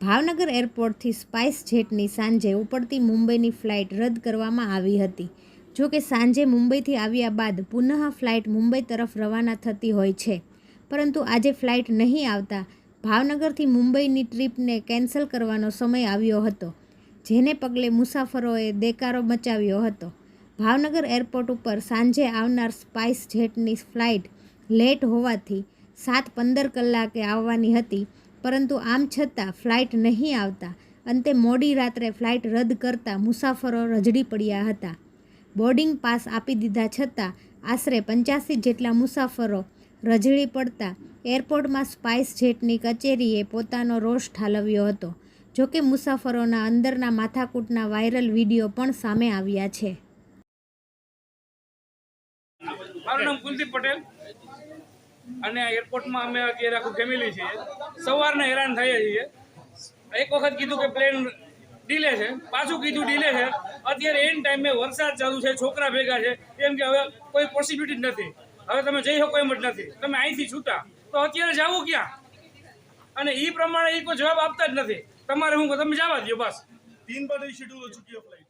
ભાવનગર એરપોર્ટથી સ્પાઇસ જેટની સાંજે ઉપડતી મુંબઈની ફ્લાઇટ રદ કરવામાં આવી હતી. જો કે સાંજે મુંબઈથી આવ્યા બાદ પુનઃ ફ્લાઇટ મુંબઈ તરફ રવાના થતી હોય છે. પરંતુ આજે ફ્લાઇટ નહીં આવતા ભાવનગરથી મુંબઈની ટ્રીપને કેન્સલ કરવાનો સમય આવ્યો હતો, જેને પગલે મુસાફરોએ દેકારો મચાવ્યો હતો. ભાવનગર એરપોર્ટ ઉપર સાંજે આવનાર સ્પાઇસ જેટની ફ્લાઇટ લેટ હોવાથી સાત પંદર કલાકે આવવાની હતી પરંતુ આમ છતાં ફ્લાઇટ નહીં આવતા. અંતે મોડી રાત્રે ફ્લાઇટ રદ કરતા મુસાફરો રજડી પડ્યા હતા. બોર્ડિંગ પાસ આપી દીધા છતાં આશરે પંચ્યાસી જેટલા મુસાફરો રજડી પડતા એરપોર્ટમાં સ્પાઇસ જેટની કચેરીએ પોતાનો રોષ ઠાલવ્યો હતો. જોકે મુસાફરોના અંદરના માથાકૂટના વાયરલ વીડિયો પણ સામે આવ્યા છે. મારું નામ કુલદીપ પટેલ. અને એરપોર્ટમાં અમે અત્યારે આખું ફેમિલી છીએ. સવારને હેરાન થઈએ છીએ. એક વખત કીધું કે પ્લેન ડીલે છે. પાછું કીધું ડીલે છે. અત્યારે એન ટાઈમે વરસાદ ચાલુ છે, છોકરા ભેગા છે. એમ કે હવે કોઈ પોસિબિલિટી નથી. હવે તમે જઈ શકો એમ જ નથી. તમે અહીંથી છૂટા. તો અત્યારે જવું ક્યાં? અને એ પ્રમાણે એ કોઈ જવાબ આપતા જ નથી. તમારે હું તમે જવા દો બસ. તીન બાર શેડ્યુલ ચૂકી